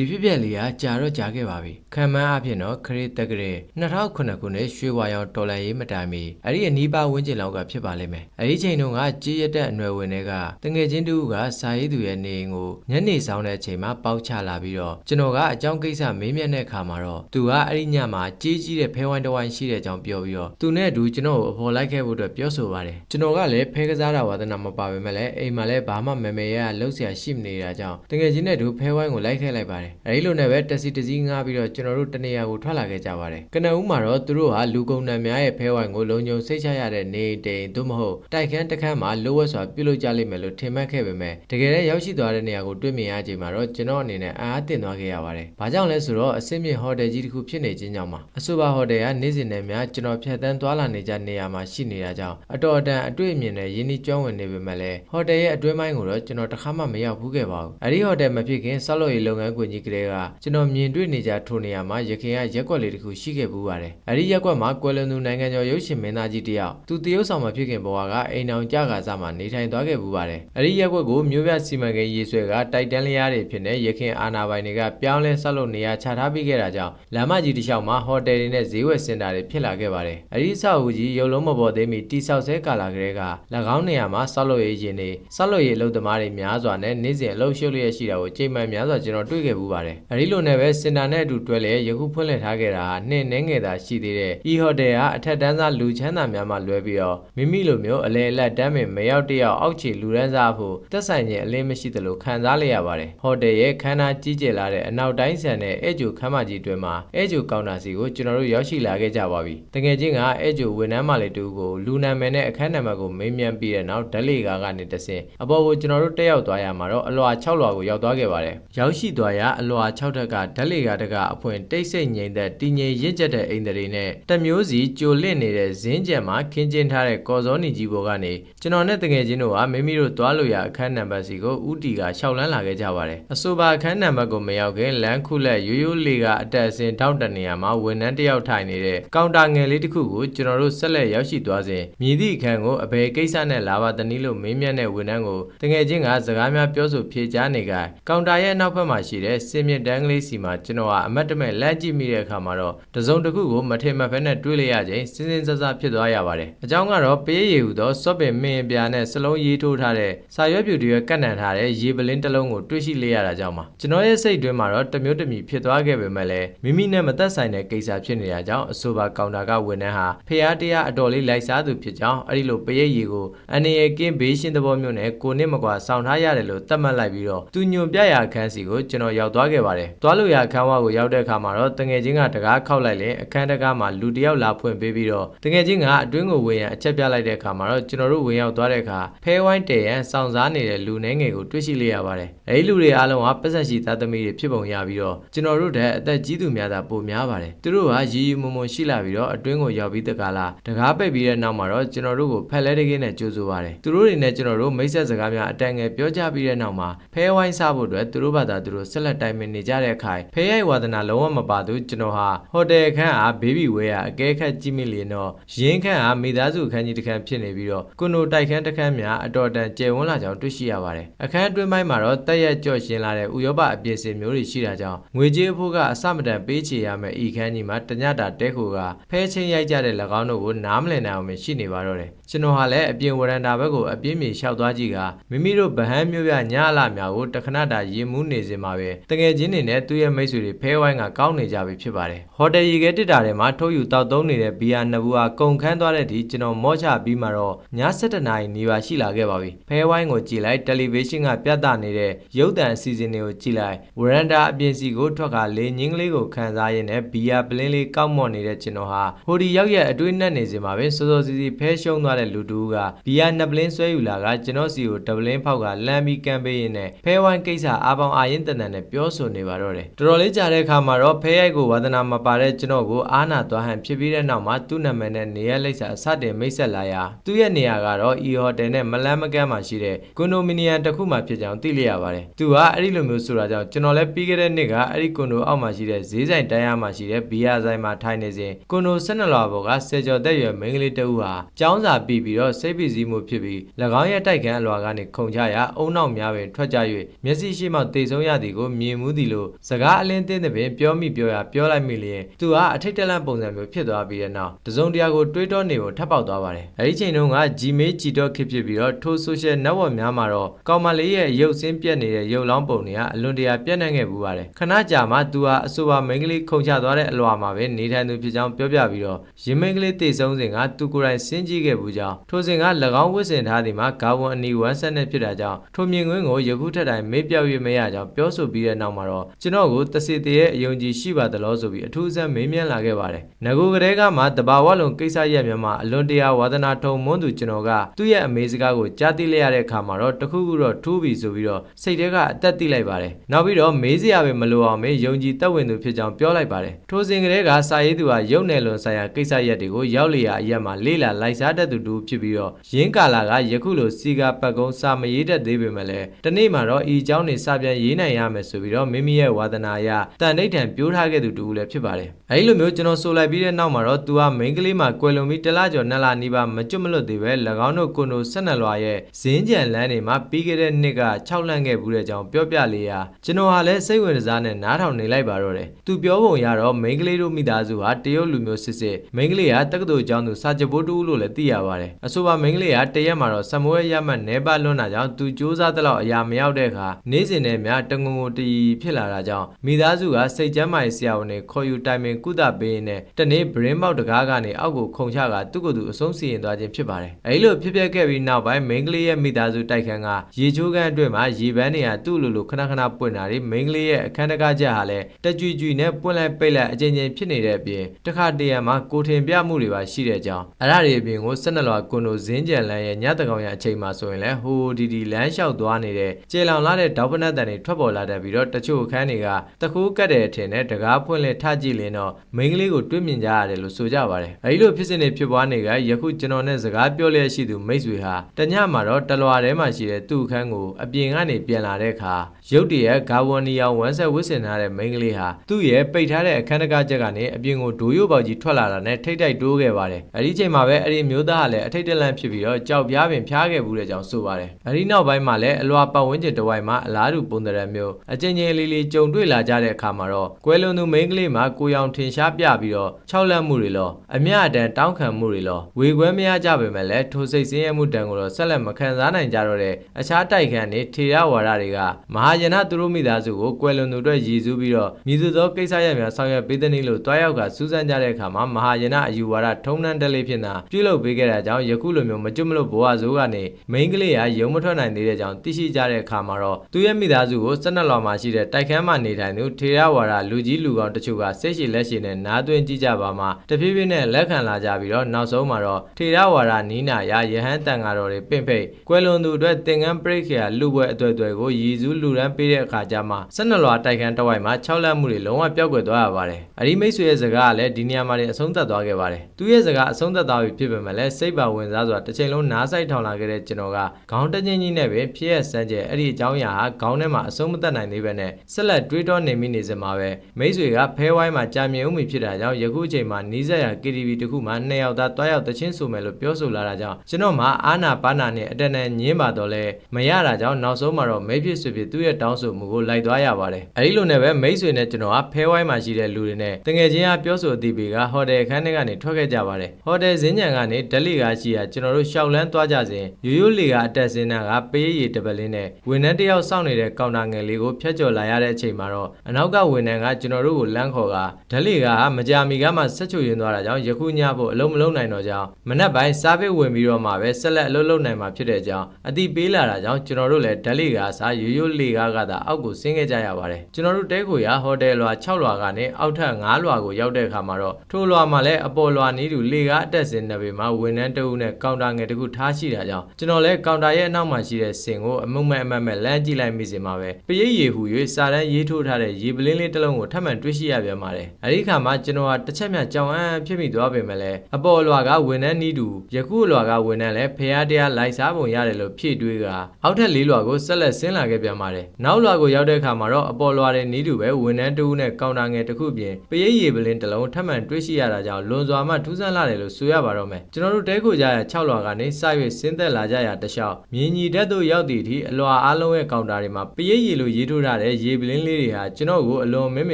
ဒီဖြစ်ပျက်လေးကကြာတော့ကြာခဲ့ပါပြီခံမှန်းအဖြစ်တော့ခရစ်တက်ကရေ2009ခုနှစ်ရွှေဝါရောင်တော်လန်ရေးမတိုင်မီအဲ့ဒီအနီးပါးဝန်းကျင်လောက်ကဖြစ်ပါလိမ့်မယ်အဲ့ဒီချိန်တုန်းကကြီးရတဲ့အနွယ်ဝင်တွေကတငယ်ချင်းတူကစာရေးသူရဲ့နေအိမ်ကိုညနေဆောင်တဲ့အချိန်မှာပေါက်ချလာပြီးတော့ကျွန်တော်ကအကြောင်းကိစ္စမေးမြန်းတဲ့အခါမှာတော့သူကအဲ့ဒီညမှာကြီးကြီးတဲ့ဖဲဝိုင်းတစ်ဝိုင်းရှိတဲ့အကြောင်းပြောပြီးတော့သူနဲ့အတူကျွန်တော်ကိုအဖော်လိုက်ခဲ့ဖို့အတွက်ပြောဆိုပါတယ်ကျွန်တော်ကလည်းဖဲကစားတာဝါသနာမပါပေမဲ့လည်းအိမ်မှာလည်းဘာမှမမေရလှုပ်ရှားရှိမနေတာကြောင့်တငယ်ချင်းနဲ့အတူဖဲဝိုင်းကိုလိုက်ခဲ့လိုက်ပါတယ်အဲဒီလိုနဲ့ပဲတက်စီတစည်းငှားပြီးတော့ကျွန်တော်တို့တနေရာကိုထွက်လာခဲ့ကြပါတယ်ကနဦးမှာတော့သူတို့ဟာလူကုန်နှံများရဲ့ဖဲဝိုင်းကိုလုံခြုံစိတ်ချရတဲ့နေအိမ်သို့မဟုတ်တိုက်ခန်းတစ်ခန်းမှာလိုဝက်စွာပြုလုပ်ကြလိမ့်မယ်လို့ထင်မှတ်ခဲ့ပေမဲ့တကယ်လည်းရောက်ရှိသွားတဲ့နေရာကိုတွေ့မြင်ရချိန်မှာတော့ကျွန်တော်အနေနဲ့အားအသင့်သွားခဲ့ရပါတယ်။ဘာကြောင့်လဲဆိုတော့အဆင့်မြင့်ဟိုတယ်ကြီးတစ်ခုဖြစ်နေခြင်းကြောင့်ပါ။အဆိုပါဟိုတယ်ကနေ့စဉ်နဲ့များကျွန်တော်ဖြတ်တန်းသွားလာနေကြနေရာမှာရှိနေတာကြောင့်အတော်အတန်အတွေ့အမြင်နဲ့ရင်းနှီးကျွမ်းဝင်နေပေမဲ့လည်းဟိုတယ်ရဲ့အတွင်းပိုင်းကိုတော့ကျွန်တော်တစ်ခါမှမရောက်ဘူးခဲ့ပါဘူး။အဲဒီဟိုတယ်မဖြစ်ခင်ဆောက်လုပ်ရေးလုပ်ငန်းကွင်ကြီးကလေးကကျွန်တော်မြင်တွေ့နေကြထိုနေရာမှာရခင်ကရက်ကွက်လေးတစ်ခုရှိခဲ့ဘူးပါတယ်။အဲဒီရက်ကွက်မှာကွယ်လွန်သူနိုင်ငံကျော်ရုပ်ရှင်မင်းသားကြီးတယောက်သူတရုတ်ဆောင်မှာဖြစ်ခင်ဘဝကအိမ်အောင်ကြကားစားမှာနေထိုင်သွားခဲ့ဘူးပါတယ်။အဲဒီရက်ကွက်ကိုမြို့ပြစီမံကိန်းရေးဆွဲကတိုက်တန်းလျားတွေဖြစ်နေရခင်အာနာပိုင်တွေကပြောင်းလဲဆောက်လုပ်နေရာချထားပြီးခဲ့တာကြောင့်လမ်းမကြီးတစ်လျှောက်မှာဟိုတယ်တွေနဲ့ဈေးဝယ်စင်တာတွေဖြစ်လာခဲ့ပါတယ်။အဲဒီဆောက်အဦကြီးရုပ်လုံးမပေါ်သေးမီတိဆောက်ဆဲကာလာကလေးက၎င်းနေရာမှာဆောက်လုပ်ရေးရင်တွေဆောက်လုပ်ရေးအလုပ်သမားတွေများစွာနဲ့နေ့စဉ်အလုပ်ရှုပ်လျက်ရှိတာကိုချိန်မှန်များစွာကျွန်တော်တွေ့ခဲ့ဘူးပါတယ်။အဲဒီလိုနဲ့ပဲစင်တာနဲ့အတူတွဲလဲယခုဖွင့်လှစ်ထားခဲ့တာဟာနှစ်နှင်းငယ်သာရှိသေးတဲ့ဤဟိုတယ်ကအထက်တန်းစားလူချမ်းသာများမှလွဲပြီးတော့မိမိလိုမျိုးအလဲအလတ်တမ်းပင်မရောက်တယောက်အောက်ခြေလူရန်စားဖို့တက်ဆိုင်ခြင်းအလင်းမရှိသလိုခံစားလိုက်ရပါတယ်။ဟိုတယ်ရဲ့ခန်းနာကြီးကျယ်လာတဲ့အနောက်တိုင်းဆန်တဲ့အဲဂျူခမ်းမကြီးတွင်မှာအဲဂျူကောင်တာစီကိုကျွန်တော်တို့ရောက်ရှိလာခဲ့ကြပါပြီ။တကယ်ချင်းကအဲဂျူဝန်ထမ်းမလေးတူကိုလူနာမည်နဲ့အခန်းနံပါတ်ကိုမေးမြန်းပြီးတဲ့နောက်ဓလေကာကနေတဆင်အပေါ်ကိုကျွန်တော်တို့တက်ရောက်သွားရမှာတော့အလွာ6လွာကိုရောက်သွားခဲ့ပါတယ်။ရောက်ရှိသွားရအလွာ6ထက်ကဓလေကာတကအဖွင့်တိတ်ဆိတ်ငြိမ်သက်တည်ငြိမ်ရင့်ကျက်တဲ့အိမ်တွေနဲ့တမျိုးစီကြိုလင့်နေတဲ့ဇင်းကြံမှာခင်းကျင်းထားတဲ့ကော်စောနီကြီးဘောကနေကျွန်တော်နဲ့တကယ်ချင်းတို့ကမိမိတို့သွားလို့ရအခန်းနံပါတ်စီကိုဦးတီကရှောက်လန်းလာခဲ့ကြပါတယ်။အဆိုပါအခန်းနံပါတ်ကိုမရောက်ခင်လမ်းခုလက်ရိုးရိုးလေးကအတက်အစင်ထောက်တနေရမှာဝန်ထမ်းတစ်ယောက်ထိုင်နေတဲ့ကောင်တာငယ်လေးတစ်ခုကိုကျွန်တော်တို့ဆက်လက်ရောက်ရှိသွားစဉ်မြည်သည့်အခန်းကိုအဘယ်ကိစ္စနဲ့လာပါတနည်းလို့မေးမြန်းတဲ့ဝန်ထမ်းကိုတကယ်ချင်းကစကားများပြောဆိုဖြေကြားနေကကောင်တာရဲ့နောက်ဘက်မှာရှိတဲ့စင်မြင့်တန်းကလေးစီမှာကျွန်တော်ကအမတ်တမဲ့လမ်းကြည့်မိတဲ့အခါမှာတော့တစုံတစ်ခုကိုမထင်မှတ်ဘဲနဲ့တွေးလိုက်ရခြင်းစင်းစင်းဆဆဖြစ်သွားရပါတယ်။အကြောင်းကတော့ပေးရည်ဟူသောစော့ပင်မင်းပြာနဲ့စလုံးရေးထိုးထားတဲ့စာရွက်ပြူတွေကတ်နံထားတဲ့ရေပလင်းတစ်လုံးကိုတွေးရှိလိုက်ရတာကြောင့်ပါကျွန်တော်ရဲ့စိတ်တွင်းမှာတော့တမျိုးတမီဖြစ်သွားခဲ့ပေမဲ့လည်းမိမိနဲ့မသက်ဆိုင်တဲ့ကိစ္စဖြစ်နေတာကြောင့်အဆိုပါကောင်တာကဝန်ထမ်းဟာဖျားတရားအတော်လေးလိုက်စားသူဖြစ်ကြောင်းအဲ့ဒီလိုပေးရည်ကိုအနေရကင်းဘေးရှင်းသဘောမျိုးနဲ့ကိုနစ်မကွာဆောင်ထားရတယ်လို့သတ်မှတ်လိုက်ပြီးတော့သူညွန်ပြရာအခန်းစီကိုကျွန်တော်ရောက်သွားခဲ့ပါတယ်။သွားလို့ရအခန်းဝကိုရောက်တဲ့အခါမှာတော့တငယ်ချင်းကတကားခောက်လိုက်လေအခန်းတကားမှာလူတယောက်လာဖွင့်ပေးပြီးတော့တငယ်ချင်းကအတွင်းကိုဝင်ရန်အချက်ပြလိုက်တဲ့အခါမှာတော့ကျွန်တော်တို့ဝင်ရောက်သွားတဲ့အခါဖဲဝိုင်းတဲရန်စောင့်စားနေတဲ့လူနှဲငယ်ကိုတွေ့ရှိလိုက်ရပါတယ်။အဲဒီလူတွေအားလုံးကပတ်သက်ရှိသားသမီးတွေဖြစ်ပုံရပြီးတော့ကျွန်တော်တို့တဲ့အသက်ကြီးသူများသာပိုများပါတယ်။သူတို့ကရည်ရည်မုံမုံရှိလာပြီးတော့အတွင်းကိုရောက်ပြီးတကားလာတကားပိတ်ပြီးတဲ့နောက်မှာတော့ကျွန်တော်တို့ကိုဖက်လဲတကင်းနဲ့ကြိုးဆိုပါတယ်။သူတို့တွေနဲ့ကျွန်တော်တို့မိတ်ဆက်စကားများအတန်ငယ်ပြောကြပြီးတဲ့နောက်မှာဖဲဝိုင်းစားဖို့အတွက်သူတို့ဘာသာသူတို့ဆက်လက်တိုင်ပင်နေကြတဲ့အခါဖဲရိုက်ဝါဒနာလုံးဝမပါသူကျွန်တော်ဟာဟိုတယ်ခန်းအားဘေဘီဝဲရအကဲခတ်ကြည့်မိလျင်တော့ရင်းခန်းအားမိသားစုအခန်းကြီးတစ်ခန်းဖြစ်နေပြီးတော့ကွန်ဒိုတိုက်ခန်းတစ်ခန်းများအတော်တန်ကျယ်ဝန်းလာကြောင်းတွေ့ရှိရပါတယ်။အခန်းအတွင်းပိုင်းမှာတော့တက်ရက်ကြော့ရှင်းလာတဲ့ဥရောပအပြည့်စင်မျိုးတွေရှိတာကြောင့်ငွေကြေးအဖို့ကအစမတန်ပေးချေရမယ့်ဤခန်းကြီးမှာတညတာတဲခိုကဖဲချင်းရိုက်ကြတဲ့၎င်းတို့ကိုနားမလည်နိုင်အောင်ရှိနေပါတော့တယ်။ကျွန်တော်ဟာလည်းအပြင်ဝရန်တာဘက်ကိုအပြင်းပြေလျှောက်သွားကြည့်ကမိမိတို့ဗဟန်းမျိုးပြညအလာများကိုတခဏတာရင်မူးနေစင်မှာပဲတကယ်ချင်းနေနဲ့သူ့ရဲ့မိတ်ဆွေတွေဖဲဝိုင်းကကောင်းနေကြပြီဖြစ်ပါတယ်။ဟိုတယ်ရေခဲတစ်တာထဲမှာထုတ်ယူတောက်သုံးနေတဲ့ဘီယာနှစ်ဘူးဟာကုန်ခန်းသွားတဲ့ဒီကျွန်တော်မော့ချပြီးမှတော့ည7:00နာရီနေပါရှိလာခဲ့ပါပြီ။ဖဲဝိုင်းကိုကြည့်လိုက်တယ်လီဗေးရှင်းကပြသနေတဲ့ရုပ်သံအစီအစဉ်တွေကိုကြည့်လိုက်ဝရန်တာအပြင်စီကိုထွက်ကလေငင်းကလေးကိုခန်းစားရင်းနဲ့ဘီယာပလင်းလေးကောက်မော့နေတဲ့ကျွန်တော်ဟာဟိုဒီရောက်ရဲ့အတွင်းနဲ့နေစင်မှာပဲစောစောစီစီဖဲရှုံးသွားတဲ့လူတူကဘီယာနှစ်ပလင်းဆွဲယူလာကကျွန်တော်စီကိုဒပလင်းဖောက်ကလမ်းပြီးကမ်းပေးရင်းနဲ့ဖဲဝိုင်းကိစ္စအာပေါင်အာရင်တန်တန်နဲ့ပြောဆိုနေပါတော့တယ်တော်တော်လေးကြာတဲ့အခါမှာတော့ဖဲရိုက်ကိုဝါသနာမပါတဲ့ကျွန်တော်ကိုအာနာသွားဟန်ဖြစ်ပြီးတဲ့နောက်မှာသူ့နာမည်နဲ့နေရလိပ်စာအစတင်မိတ်ဆက်လာရာသူ့ရဲ့နေရာကတော့အီဟိုတယ်နဲ့မလန်းမကန်းမှာရှိတဲ့ကွန်ဒိုမီနီယံတစ်ခုမှဖြစ်ကြောင်းသိလျက်ရပါတယ်သူကအဲ့ဒီလိုမျိုးဆိုတာကြောင့်ကျွန်တော်လည်းပြီးခဲ့တဲ့နှစ်ကအဲ့ဒီကွန်ဒိုအောက်မှာရှိတဲ့ဈေးဆိုင်တိုင်းရမှာရှိတဲ့ဘီယာဆိုင်မှာထိုင်နေစဉ်ကွန်ဒို၁၂လွာဘော်ကဆယ်ကျော်သက်ရွယ်မိန်းကလေးတဦးဟာကျောင်းစာပြီးပြီးတော့စိတ်ပစ္စည်းမှုဖြစ်ပြီး၎င်းရဲ့တိုက်ခန်းအလွာကနေခုန်ချရာအုံနောက်များပင်ထွက်ကြ၍မျက်စိရှိမှတေဆုံးရသည်ကိုမြင်မြင်မှုသည်လို့စကားအလင်းတင်းတဲ့ပင်ပြောမိပြောရပြောလိုက်မိလျင်သူဟာအထိတ်တလန့်ပုံစံမျိုးဖြစ်သွားပြီးတဲ့နောက်တစုံတရာကိုတွေးတောနေကိုထပ်ပေါက်သွားပါတယ်အဲဒီချိန်တုန်းက Gmail ကြည်တော့ခစ်ဖြစ်ပြီးတော့ထို social network များမှာတော့ကောင်မလေးရဲ့ရုပ်ဆင်းပြက်နေတဲ့ရုပ်လောင်းပုံတွေကအလွန်တရာပြက်နှံ့ခဲ့ပူပါတယ်ခဏကြာမှသူဟာအဆိုပါမိန်းကလေးခုန်ချသွားတဲ့အလွာမှာပဲနေထိုင်သူဖြစ်ကြောင်းပြောပြပြီးတော့ရင်မိန်းကလေးတေဆုံးစဉ်ကသူကိုယ်တိုင်စင်းကြည့်ခဲ့ပူကြောင်းထိုစဉ်က၎င်းဝစ်စင်ထားသည်မှာဂါဝန်အနီဝမ်းဆက်နဲ့ဖြစ်တာကြောင့်ထိုမြင်ကွင်းကိုယခုထက်တိုင်မေ့ပြောက်၍မရကြောင်းပြောဆိုပြီးတဲ့နောက်မှာတော့ကျွန်တော်ကိုတစီတရဲ့အယုံကြည်ရှိပါသလားဆိုပြီးအထူးအဆန်းမေးမြန်းလာခဲ့ပါတယ်။ငကိုကလေးကမှတဘာဝလုံးကိစ္စရက်များမှာအလွန်တရာဝါသနာထုံမွန်းသူကျွန်တော်ကသူ့ရဲ့အမေစကားကိုကြားသိလိုက်ရတဲ့အခါမှာတော့တခုခုတော့ထူးပြီဆိုပြီးတော့စိတ်ထဲကအသက်သိလိုက်ပါတယ်။နောက်ပြီးတော့မေးစရာပဲမလိုအောင်မေးယုံကြည်သက်ဝင်သူဖြစ်ကြောင်းပြောလိုက်ပါတယ်။ထိုစဉ်ကလေးကစာရေးသူဟာရုပ်နယ်လွန်ဆိုင်ရာကိစ္စရက်တွေကိုရောက်လျာအရက်မှာလေ့လာလိုက်စားတတ်သူတူဖြစ်ပြီးတော့ရင်းကာလာကယခုလိုစီကာပတ်ကုန်းစာမရေးတတ်သေးပေမဲ့လည်းတနေ့မှာတော့ဤအကြောင်းတွေစပြန်ရေးနိုင်ရမယ်ဆိုပြီးတော့မိမိရဲ့ဝါသနာအရတန်ဋိဌံပြိုးထားခဲ့သူတူလည်းဖြစ်ပါတယ်။အဲဒီလိုမျိုးကျွန်တော်ဆိုလိုက်ပြီးတဲ့နောက်မှာတော့သူကမိန်းကလေးမှာကွယ်လွန်ပြီးတလကျော်နှစ်လနီးပါးမကျွတ်မလွတ်သေးပဲ၎င်းတို့ကွန်ဒို၁၂လွာရဲ့ဇင်းကြံလန်းတွေမှာပြီးခဲ့တဲ့နှစ်က6လန့်ခဲ့ဘူးတဲ့အကြောင်းပြောပြလေးရာကျွန်တော်ဟာလည်းစိတ်ဝင်စားနဲ့နားထောင်နေလိုက်ပါတော့တယ်။သူပြောပုံရတော့မိန်းကလေးတို့မိသားစုဟာတရုတ်လူမျိုးစစ်စစ်မိန်းကလေးကတက္ကသိုလ်ကျောင်းသူစာချုပ်ဘိုးတူလို့လည်းသိရပါတယ်။အဆိုပါမိန်းကလေးကတရက်မှာတော့စမွေးရမှတ်နဲပါလွန်းတာကြောင့်သူစူးစမ်းတဲ့လောက်အရာမရောက်တဲ့အခါနေ့စဉ်နဲ့များတငုံငုံတီဖြစ်လာတာကြောင့်မိသားစုကစိတ်ကျမ်းမာရေးဆရာဝန်တွေခေါ်ယူတိုင်ပင်ကုသပေးရင်းနဲ့တနေ့ဗရင်ပေါက်တကားကနေအောက်ကိုခုန်ချကသူ့ကိုယ်သူအဆုံးစီရင်သွားခြင်းဖြစ်ပါတယ်။အဲဒီလိုဖြစ်ပျက်ခဲ့ပြီးနောက်ပိုင်းမိန်းကလေးရဲ့မိသားစုတိုက်ခန်းကရေချိုးခန်းအတွင်းမှာရေပန်းတွေကသူ့လိုလိုခဏခဏပွင့်တာတွေမိန်းကလေးရဲ့အခန်းတကားချက်ဟာလည်းတကြွကြွနဲ့ပွင့်လိုက်ပိတ်လိုက်အကြိမ်ကြိမ်ဖြစ်နေတဲ့အပြင်တစ်ခါတရံမှာကိုထင်ပြမှုတွေပါရှိတဲ့အကြောင်းအဲ့ဒါတွေအပြင်ကို၁၂လွာကွန်ဒိုဇင်းကြံလန်းရဲ့ညတကောင်ရအချိန်မှာဆိုရင်လည်းဟိုဒီဒီလမ်းလျှောက်သွားနေတဲ့ကျေလောင်လာတဲ့ဒေါက်ပနတ်တန်တွေထွက်ပေါ်လာတတ်ပြီးတော့တချို့အခန်းတွေကတခိုးကတ်တဲ့အထင်နဲ့တကားဖွင့်လက်ထကြည့်လင်းတော့မိန်းကလေးကိုတွေ့မြင်ကြရတယ်လို့ဆိုကြပါတယ်အဲဒီလိုဖြစ်စဉ်တွေဖြစ်ပွားနေကယခုကျွန်တော်နဲ့စကားပြောလျက်ရှိသူမိတ်ဆွေဟာတညမှာတော့တလွာထဲမှာရှိတဲ့သူ့အခန်းကိုအပြင်ကနေပြန်လာတဲ့အခါ ရုတ်တရက်ဂါဝနီယောင်ဝမ်းဆက်ဝစ်စင်ထားတဲ့မိန်းကလေးဟာသူ့ရဲ့ပိတ်ထားတဲ့အခန်းတကားချက်ကနေအပြင်ကိုဒိုးရုပ်ပေါက်ကြီးထွက်လာတာနဲ့ထိတ်တိုက်တိုးခဲ့ပါတယ်အဲဒီချိန်မှာပဲအဲ့ဒီမျိုးသားကလည်းအထိတ်တလန့်ဖြစ်ပြီးတော့ကြောက်ပြားပင်ဖျားခဲ့ဘူးတဲ့ကြောင်ဆိုပါတယ်အဲဒီနောက်ပိုင်းမှာလည်းအလွာပတ်ဝန်းကျင်တစ်ဝိုက်မှာအလားတူပုံသဏ္ဍာန်မျိုးအကျဉ်းချင်းလေးလေးကြုံတွေ့လာကြတဲ့အခါမှာတော့ကွယ်လွန်သူမိန်းကလေးမှာကိုရောင်ထင်ရှားပြပြီးတော့ခြောက်လက်မှုတွေလောအမျှအတန်တောင်းခံမှုတွေလောဝေခွဲမရကြပေမဲ့လည်းထိုစိတ်ဆင်းရဲမှုတန်ကိုတော့ဆက်လက်မခံစားနိုင်ကြတော့တဲ့အခြားတိုက်ခန်းတွေထေရဝါဒတွေကမဟာယနသူတို့မိသားစုကိုကွယ်လွန်သူတို့ရည်စူးပြီးတော့မြည်သူသောကိစ္စရပ်များဆောင်ရွက်ပေးတဲ့နည်းလို့တွားရောက်ကစူးစမ်းကြတဲ့အခါမှာမဟာယနအယူဝါဒထုံးနှံတက်လေးဖြစ်တာပြုလုပ်ပေးခဲ့တာကြောင့်ယခုလိုမျိုးမကျွတ်မလို့ဘဝဆိုးကနေမိန်းကလေးကရုံမထွက်နိုင်သေးတဲ့ကြောင့်သိရှိကြတဲ့အခါမှာတော့သူရဲ့မိသားစုကို၁၂လောင်မှာရှိတဲ့တိုက်ခန်းမှာနေထိုင်သူထေရဝါဒလူကြီးလူကောင်တချို့ကစိတ်ရှိလက်ရှိနဲ့နားသွင်းကြည့်ကြပါမှတဖြည်းဖြည်းနဲ့လက်ခံလာကြပြီးတော့နောက်ဆုံးမှာတော့ထေရဝါဒနီးနာရယဟန်တန်ဃာတော်တွေပင့်ဖိတ်ကွယ်လွန်သူအတွက်သင်္ကန်းပရိခေယလူပွဲအတွေ့အတွေ့ကိုရည်စူးလူရန်ပေးတဲ့အခါကျမှ၁၂လွာတိုက်ခန်းတစ်ဝိုက်မှာ၆လက်မှုတွေလုံးဝပျောက်ကွယ်သွားရပါတယ်။အဒီမိတ်ဆွေရဲ့စကားကလည်းဒီနေရာမှာတင်အဆုံးသတ်သွားခဲ့ပါတယ်။သူရဲ့စကားအဆုံးသတ်သွားပြီဖြစ်ပေမဲ့လည်းစိတ်ပါဝင်စားစွာတစ်ချိန်လုံးနားဆိုင်ထောင်လာခဲ့တဲ့ကျွန်တော်ကခေါင်းတချင်းကြီးနဲ့ပဲဖြစ်ရစမ်းကျဲအဲ့ဒီအကြောင်းအရာဟာခေါင်းထဲမှာအဆုံးမသက်နိုင်သေးပဲနဲ့ဆက်လက်တွေးတောနေမိနေစမှာပဲမိတ်ဆွေကဖဲဝိုင်းမှာကြာမြင့်ဦးမိဖြစ်တာကြောင့်ယခုအချိန်မှာနီးစပ်ရာ KTV တခုမှနှစ်ယောက်သားတွားရောက်တချင်းဆိုမယ်လို့ပြောဆိုလာတာကြောင့်ကျွန်တော်မှအာနာပါနာနဲ့အတန်တန်ညင်းပါတော့လဲမရတာကြောင့်နောက်ဆုံးမှာတော့မိတ်ဖြစ်ဆွေဖြစ်သူ့ရဲ့တောင်းဆိုမှုကိုလိုက်သွားရပါတယ်အဲဒီလိုနဲ့ပဲမိတ်ဆွေနဲ့ကျွန်တော်ကဖဲဝိုင်းမှာရှိတဲ့လူတွေနဲ့တငယ်ချင်းအားပြောဆိုအသိပေးကဟိုတယ်ခန်းထဲကနေထွက်ခဲ့ကြပါတယ်ဟိုတယ်ဇင်းညံကနေဒလီကရှိရာကျွန်တော်တို့ရှောက်လန်းသွားကြစဉ်ရိုးရိုးလေကအတက်စင်းနာကပေးရည်တပလင်းနဲ့ဝန်ထမ်းတယောက်စောင့်နေတဲ့ကောင်တာငယ်လေးကိုဖျက်ကျော်လာရတဲ့အချိန်မှာတော့အနောက်ကဝန်ထမ်းကကျွန်တော်တို့ကိုလမ်းခေါ်ကဒလီကမကြာမီကမှဆက်ချွေရင်းသွားတာကြောင့်ယခုညဖို့အလုံးမလုံးနိုင်တော့ကြောင်းမနက်ပိုင်းစားပေးဝင်ပြီးတော့မှပဲဆက်လက်အလုပ်လုပ်နိုင်မှာဖြစ်တဲ့ကြောင်းအတိပေးလာတာကြောင့်ကျွန်တော်တို့လည်းဒလီကအစားရိုးရိုးလေကားကသာအောက်ကိုဆင်းခဲ့ကြရပါတယ်ကျွန်တော်တို့တဲခိုရဟိုတယ်လွာ6လွာကနေအောက်ထပ်9လွာကိုရောက်တဲ့အခါမှာတော့ထိုလွာမှာလည်းအပေါ်လွာနီးတူလေကားအတက်စင်နေပေမှာဝန်ထမ်းတအုပ်နဲ့ကောင်တာငယ်တခုထားရှိတာကြောင့်ကျွန်တော်လည်းကောင်တာရဲ့အနောက်မှာရှိတဲ့စင်ကိုအမုံမဲ့အမတ်မဲ့လမ်းကြည့်လိုက်မိစင်မှာပဲပရိယေဟူ၍စာတန်းရေးထိုးထားတဲ့ရေပလင်းလေးတစ်လုံးကိုထပ်မံတွေ့ရှိရပြန်ပါတယ်အဲဒီခါမှာကျွန်တော်ကတစ်ချက်မြကြောင်အန်းဖြစ်မိသွားပေမဲ့လည်းအပေါ်လွာကဝန်ထမ်းနီးတူယခုလွာကဝန်ထမ်းလည်းဖះတရားလိုက်စားပုံရတယ်လို့ဖြည့်တွေးကအောက်ထက်လေးလွာကိုဆက်လက်ဆင်းလာခဲ့ပြန်ပါတယ်နောက်လွာကိုရောက်တဲ့အခါမှာတော့အပေါ်လွာတဲ့နီးတူပဲဝန်ထမ်းတဦးနဲ့ကောင်တာငယ်တစ်ခုပြင်ပရိရေပလင်းတစ်လုံးထပ်မံတွေ့ရှိရတာကြောင့်လွန်စွာမှထူးဆန်းလာတယ်လို့ဆိုရပါတော့မယ်ကျွန်တော်တို့တဲခိုကြရ6လွာကနေစ၍ဆင်းသက်လာကြရတခြားမြင်းကြီးတက်သို့ရောက်သည့်အထိအလွာအားလုံးရဲ့ကောင်တာတွေမှာပရိရေလိုရေးထိုးထားတဲ့ရေပလင်းလေးတွေဟာကျွန်တော်ကိုအလွန်မင်းမ